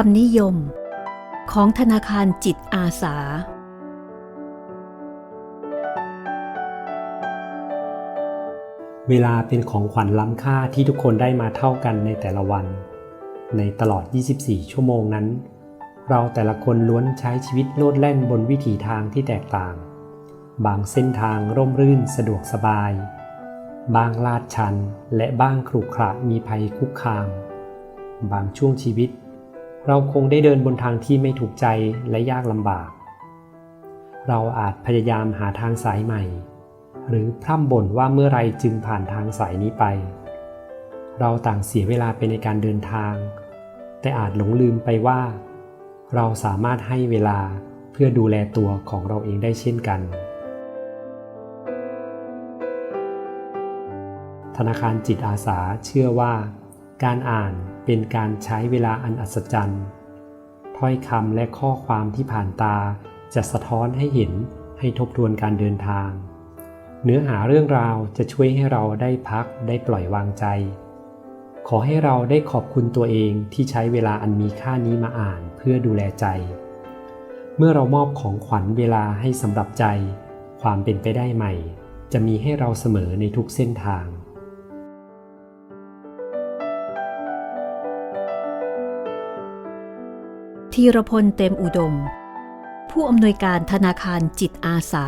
คำนิยม ของธนาคารจิตอาสา เวลาเป็นของขวัญล้ำค่าที่ทุกคนได้มาเท่ากันในแต่ละวัน ในตลอด 24 ชั่วโมงนั้น เราแต่ละคนล้วนใช้ชีวิตโลดแล่นบนวิถีทางที่แตกต่าง บางเส้นทางร่มรื่นสะดวกสบาย บางลาดชันและบ้างขรุขระมีภัยคุกคาม บางช่วงชีวิต เราคงได้เดินบนทางที่ไม่ถูกใจและยากลำบาก เราอาจพยายามหาทางสายใหม่ หรือพร่ำบ่นว่าเมื่อไรจึงผ่านทางสายนี้ไป เราต่างเสียเวลาไปในการเดินทาง แต่อาจหลงลืมไปว่า เราสามารถให้เวลาเพื่อดูแลตัวของเราเองได้เช่นกัน ธนาคารจิตอาสาเชื่อว่า การอ่านเป็นการใช้เวลาอันอัศจรรย์ ถ้อยคำและข้อความที่ผ่านตาจะสะท้อนให้เห็นให้ทบทวนการเดินทาง เนื้อหาเรื่องราวจะช่วยให้เราได้พักได้ปล่อยวางใจ ขอให้เราได้ขอบคุณตัวเองที่ใช้เวลาอันมีค่านี้มาอ่านเพื่อดูแลใจ เมื่อเรามอบของขวัญเวลาให้สำหรับใจ ความเป็นไปได้ใหม่ จะมีให้เราเสมอในทุกเส้นทาง ธีรพลเต็มอุดม ผู้อำนวยการธนาคารจิตอาสา